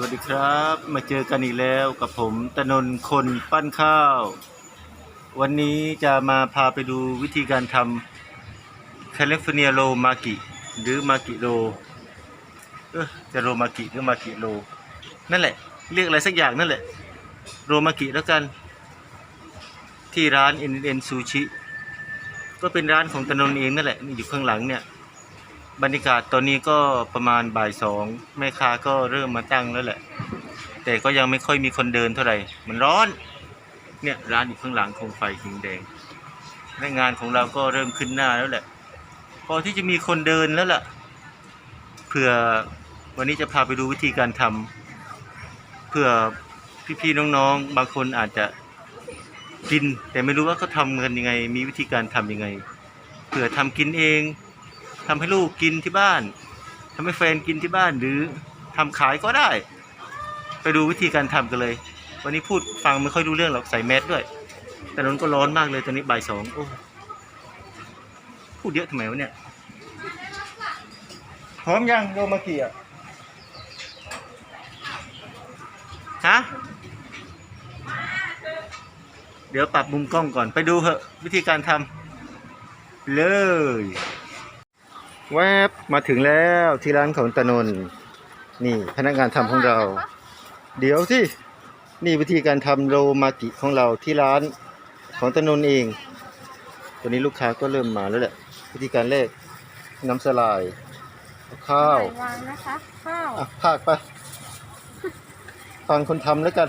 วัสดีครับ มาเจอกันอีกแล้วกับผมตนนท์คนปั้นข้าว วันนี้จะมาพาไปดูวิธีการทำแคลิฟอร์เนียโรมากิหรือมากิโรเออจะโรมากิหรือมากิโรนั่นแหละ เรียกอะไรสักอย่างนั่นแหละ โรมากิแล้วกัน ที่ร้าน n n Sushi ก็เป็นร้านของตนนท์เองนั่นแหละนี่อยู่ข้างหลังเนี่ย บรรยากาศตอนนี้ก็ประมาณบ่ายสองแม่ค้าก็เริ่มมาตั้งแล้วแหละ แต่ก็ยังไม่ค่อยมีคนเดินเท่าไหร่ มันร้อน เนี่ยร้านอยู่ข้างหลังโคมไฟหิงแดงและงานของเราก็เริ่มขึ้นหน้าแล้วแหละ พอที่จะมีคนเดินแล้วล่ะเผื่อวันนี้จะพาไปดูวิธีการทำเผื่อพี่ๆน้องๆ บางคนอาจจะกิน แต่ไม่รู้ว่าเขาทำกันยังไง มีวิธีการทำยังไงเผื่อทำกินเอง ทำให้ลูกกินที่บ้านทำให้แฟนกินที่บ้านหรือทำขายก็ได้ ไปดูวิธีการทำกันเลย วันนี้พูดฟังไม่ค่อยรู้เรื่องหรอกใส่แมสด้วย แต่นนก็ร้อนมากเลยตอนนี้บ่ายสองโอ้พูดเยอะทำไมวะเนี่ยพร้อมยังโรมากิอะฮะเดี๋ยวปรับมุมกล้องก่อนไปดูเหอะวิธีการทำเลย แวบมาถึงแล้วที่ร้านของตะนนท์นี่พนักงานทำของเรา เดี๋ยวสินี่วิธีการทำโรมากิของเราที่ร้านของตะนนท์เองตัวนี้ลูกค้าก็เริ่มมาแล้วแหละวิธีการแรกน้ำสลายข้าววางนะคะข้าวอะภาคไปฟังคนทำแล้วกัน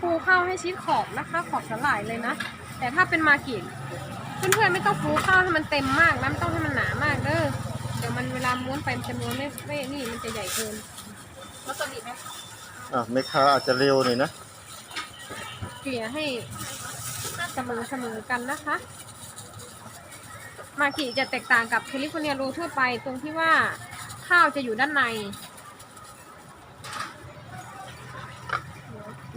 ฟูข้าวให้ชิดขอบนะคะ ขอบสลายเลยนะ แต่ถ้าเป็นมากิ เพื่อนๆไม่ต้องฟูข้าวให้มันเต็มมากนะไม่ต้องให้มันหนามากเด้อเดี๋ยวมันเวลาม้วนไปมันจะม้วนไม่ไม่นี่มันจะใหญ่เกินแล้วตัวนี้ไหมอะแม่ค้าอาจจะเร็วหน่อยนะเกลี่ยให้เสมอเสมอกันนะคะ มากิจะแตกต่างกับแคลิฟอร์เนียโรทั่วไปตรงที่ว่าข้าวจะอยู่ด้านใน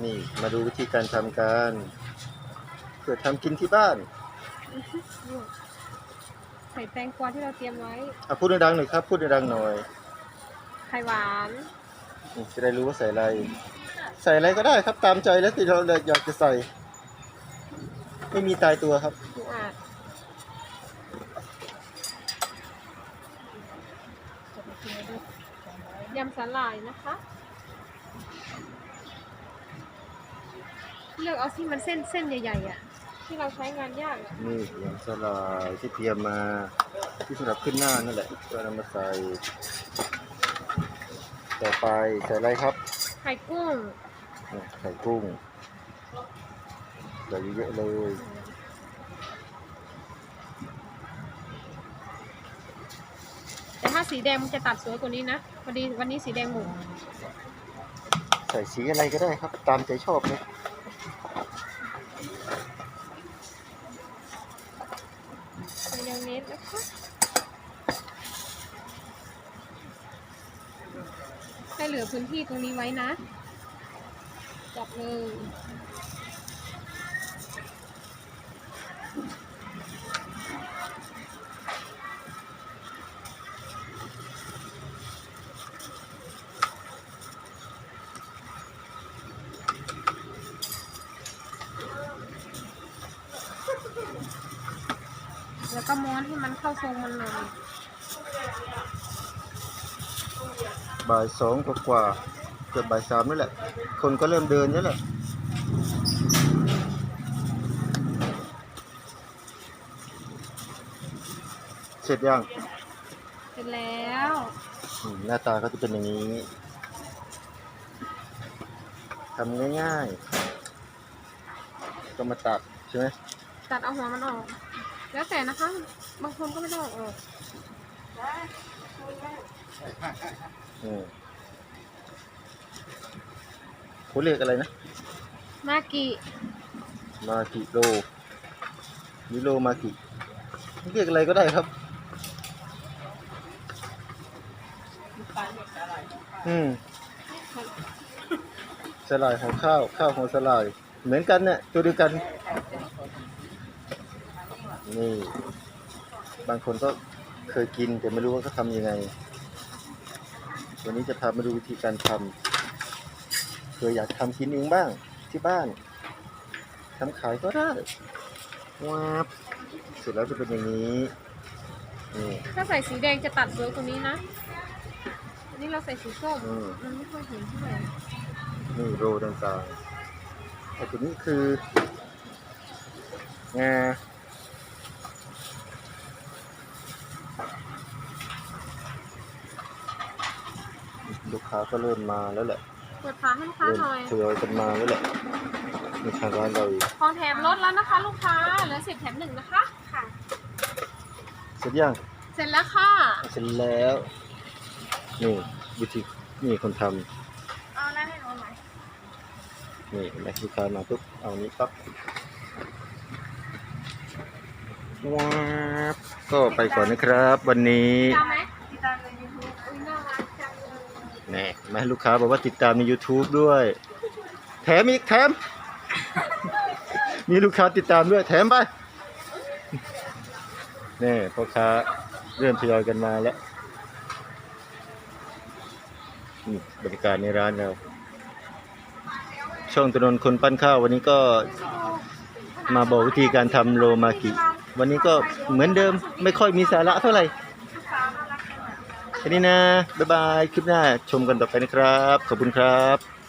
นี่มาดูวิธีการทำกันเพื่อทำกินที่บ้าน ใส่แตงกวาที่เราเตรียมไว้อะพูดดังๆหน่อยครับพูดดังๆหน่อยไข่หวานนี่จะได้รู้ว่าใส่อะไร ใส่อะไรก็ได้ครับตามใจแล้วที่เราอยากจะใส่ ไม่มีตายตัวครับปูอาดยำสาหร่ายนะคะ เลือกเอาที่มันเส้นเส้นใหญ่ๆอะ ที่เราใช้งานยากอะนี่ยำสลายที่เตรียมมาที่สำหรับขึ้นหน้านั่นแหละก็นำมาใส่ต่อไปใส่อะไรครับไข่กุ้งนี่ใส่กุ้งใส่เยอะๆเลยแต่ถ้าสีแดงมันจะตัดสวยกว่านี้นะพอดีวันนี้สีแดงหมูใส่สีอะไรก็ได้ครับ ตามใจชอบเลย ให้เหลือพื้นที่ตรงนี้ไว้นะ จับเลย ก็ม้วนให้มันเข้าทรงมันหน่อยบ่ายสองกว่าๆเกือบบ่ายสามนี่แหละ คนก็เริ่มเดินนี่แหละ เสร็จยังเสร็จแล้วอืมหน้าตาก็จะเป็นอย่างนี้ทำง่ายๆ ก็มาตัดใช่ไหม ตัดเอาหัวมันออก แล้วแต่นะคะ บางคนก็ไม่ต้องเอาออกอืมเขาเรียกอะไรนะ มากิมากิโลมิโลมากิเรียกอะไรก็ได้ครับ อืมสลายของข้าว ข้าวของสลาย เหมือนกันเนี่ยตัวเดียวกัน นี่ บางคนก็เคยกินแต่ไม่รู้ว่าเขาทำยังไง วันนี้จะพามาดูวิธีการทำเผื่ออยากทำกินเองบ้างที่บ้านทำขายก็ได้ว้าบเสร็จแล้วจะเป็นอย่างนี้นี่ถ้าใส่สีแดงจะตัดเวิร์กตรงนี้นะอันนี้เราใส่สีส้มอืมมันไม่ค่อยเห็นเท่าไหร่นี่โรต่างๆไอ้ตัวนี้คืองา ลูกค้าก็เริ่มมาแล้วแหละเปิดฝาให้ลูกค้าเริ่มหน่อย ทยอยกันมาแล้วแหละในทางร้านเราอีกของแถมลดแล้วนะคะ ลูกค้าเหลือสิบแถมหนึ่งนะคะ ค่ะ เสร็จยังเสร็จแล้วค่ะ เสร็จแล้ว นี่วิธีนี่คนทเอาแล้วให้หนูหน่อยำนี่เห็นไหมลูกค้ามาปุ๊บเอานี้ปั๊บว้าบก็ไปก่อนนะครับ วันนี้ตามไหมติดตามในยูทูบอุ้ยน่ารักจังเลย แม่ลูกค้าบอกว่าติดตามใน YouTube ด้วย แถมอีกแถม มีลูกค้าติดตามด้วย แถมไปแน่พ่อค้าเริ่มทยอยกันมาแล้วนี่บรรยากาศในร้านเราช่องถนนคนปั้นข้าววันนี้ก็มาบอกวิธีการทำโรมากิ วันนี้ก็เหมือนเดิมไม่ค่อยมีสาระเท่าไหร่ แค่นี้นะ บ๊ายบาย คลิปหน้าชมกันต่อไปนะครับ ขอบคุณครับ